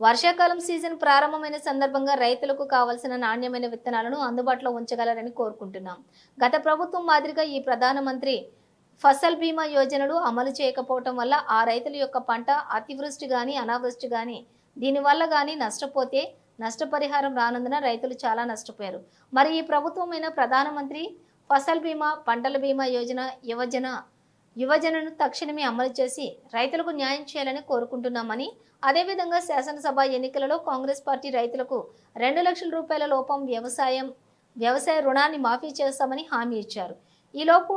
వర్షాకాలం సీజన్ ప్రారంభమైన సందర్భంగా రైతులకు కావలసిన నాణ్యమైన విత్తనాలను అందుబాటులో ఉంచగలరని కోరుకుంటున్నాం. గత ప్రభుత్వం మాదిరిగా ఈ ప్రధానమంత్రి ఫసల్ బీమా యోజనలు అమలు చేయకపోవటం వల్ల ఆ రైతుల యొక్క పంట అతివృష్టి కానీ అనావృష్టి కానీ దీనివల్ల కానీ నష్టపోతే నష్టపరిహారం రానందున రైతులు చాలా నష్టపోయారు. మరి ఈ ప్రభుత్వమైన ప్రధానమంత్రి ఫసల్ బీమా పంటల బీమా యోజన యువజన యువజనను తక్షణమే అమలు చేసి రైతులకు న్యాయం చేయాలని కోరుకుంటున్నామని అదేవిధంగా శాసనసభ ఎన్నికలలో కాంగ్రెస్ పార్టీ రైతులకు రెండు లక్షల రూపాయల లోపం వ్యవసాయం వ్యవసాయ రుణాన్ని మాఫీ చేస్తామని హామీ ఇచ్చారు. ఈలోపు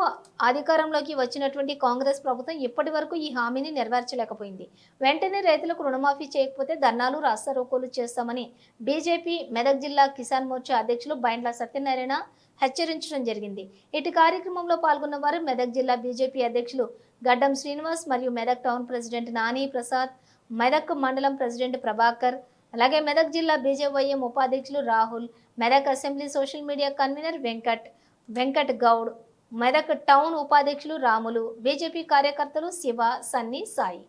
అధికారంలోకి వచ్చినటువంటి కాంగ్రెస్ ప్రభుత్వం ఇప్పటి వరకు ఈ హామీని నెరవేర్చలేకపోయింది. వెంటనే రైతులకు రుణమాఫీ చేయకపోతే ధర్నాలు రాస్తారోకోలు చేస్తామని బీజేపీ మెదక్ జిల్లా కిసాన్ మోర్చా అధ్యక్షులు బైండ్ల సత్యనారాయణ హెచ్చరించడం జరిగింది. ఇటు కార్యక్రమంలో పాల్గొన్న వారు మెదక్ జిల్లా బీజేపీ అధ్యక్షులు గడ్డం శ్రీనివాస్ మరియు మెదక్ టౌన్ ప్రెసిడెంట్ నాని ప్రసాద్ మెదక్ మండలం ప్రెసిడెంట్ ప్రభాకర్ అలాగే మెదక్ జిల్లా బీజేవైఎం ఉపాధ్యక్షులు Rahul Medak assembly social media convener Venkat Venkat Goud Medak town ఉపాధ్యక్షులు రాములు బీజేపీ కార్యకర్తలు శివ సన్ని సాయి.